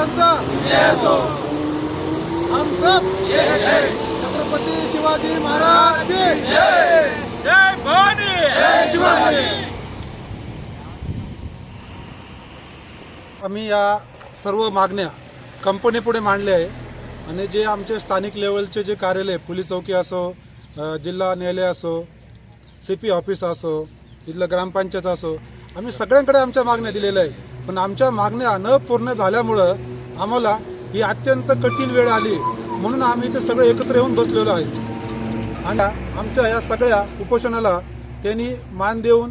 महाराजांचा. हम छत्रपती शिवाजी महाराज जय. भवानी. जय शिवाजी. आम्ही या सर्व मागण्या कंपनीपुढे मांडल्या आहे. आणि जे आमचे स्थानिक लेवलचे जे कार्यालय पोलीस चौकी असो जिल्हा न्यायालय असो सी पी ऑफिस असो इथलं ग्रामपंचायत असो आम्ही सगळ्यांकडे आमच्या मागण्या दिलेल्या आहे पण आमच्या मागण्या न पूर्ण झाल्यामुळं आम्हाला ही अत्यंत कठीण वेळ आली. म्हणून आम्ही इथे सगळे एकत्र येऊन बसलेलो आहे. आणि आमच्या या सगळ्या उपोषणाला त्यांनी मान देऊन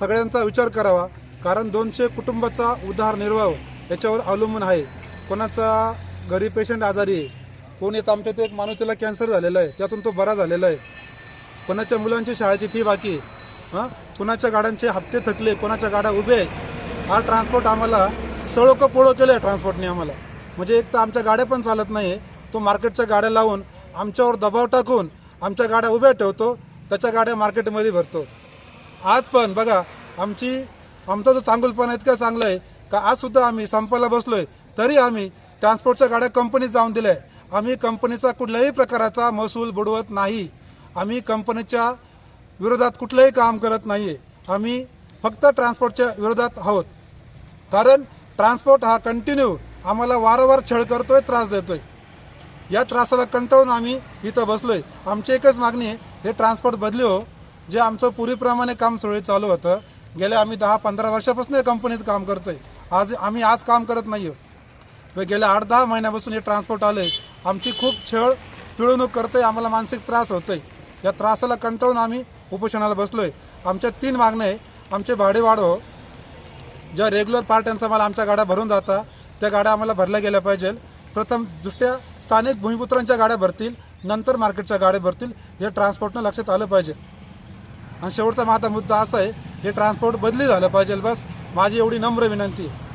सगळ्यांचा विचार करावा. कारण दोनशे कुटुंबाचा उदारनिर्वाह याच्यावर अवलंबून आहे. कोणाचा घरी पेशंट आजारी आहे कोण येतं आमच्या इथे एक माणूस त्याला कॅन्सर झालेला आहे त्यातून तो बरा झालेला आहे. कोणाच्या मुलांची शाळेची फी बाकी आहे हां? कोणाच्या गाड्यांचे हप्ते थकले कोणाच्या गाड्या उभे आहे हा ट्रान्सपोर्ट आम्हाला सळो का पोळो केलं आहे ट्रान्सपोर्टने आम्हाला. म्हणजे एक तर आमच्या गाड्या पण चालत नाही आहे तो मार्केटच्या गाड्या लावून आमच्यावर दबाव टाकून आमच्या गाड्या उभ्या ठेवतो त्याच्या गाड्या मार्केटमध्ये भरतो. आज पण बघा आमची आमचा जो चांगुलपणा इतका चांगला आहे का आजसुद्धा आम्ही संपायला बसलोय तरी आम्ही ट्रान्सपोर्टच्या गाड्या कंपनीत जाऊन दिल्या आहे आम्ही कंपनीचा कुठल्याही प्रकाराचा महसूल बुडवत नाही. आम्ही कंपनीच्या विरोधात कुठलंही काम करत नाही आहे आम्ही फक्त ट्रान्सपोर्टच्या विरोधात आहोत. कारण ट्रान्सपोर्ट हा कंटिन्यू आम्हाला वारंवार छळ करतोय त्रास देतोय. या त्रासाला कंटाळून आम्ही इथं बसलोय. आमची एकच मागणी आहे हे ट्रान्सपोर्ट बदली हो. जे आमचं पूर्वीप्रमाणे काम सुरळीत चालू होतं. गेल्या आम्ही दहा पंधरा वर्षापासून या कंपनीत काम करतोय. आज आम्ही आज काम करत नाही व गेल्या आठ दहा महिन्यापासून हे ट्रान्सपोर्ट आलंय. आमची खूप छळ पिळवणूक करतोय आम्हाला मानसिक त्रास होतोय. या त्रासाला कंटाळून आम्ही उपोषणाला बसलो आहे आमच्या तीन मागण्या आहे. आमचे भाडे वाढव हो. ज्या रेग्युलर पार्ट्यांचा मला आमच्या गाड्या भरून जातात त्या गाड्या आम्हाला भरल्या गेल्या पाहिजे प्रथम दृष्ट्या स्थानिक भूमिपुत्रांच्या गाड्या भरतील नंतर मार्केटच्या गाड्या भरतील हे ट्रान्सपोर्टनं लक्षात आलं पाहिजे. आणि शेवटचा माझा मुद्दा असा आहे हे ट्रान्सपोर्ट बदली झालं पाहिजे बस. माझी एवढी नम्र विनंती आहे.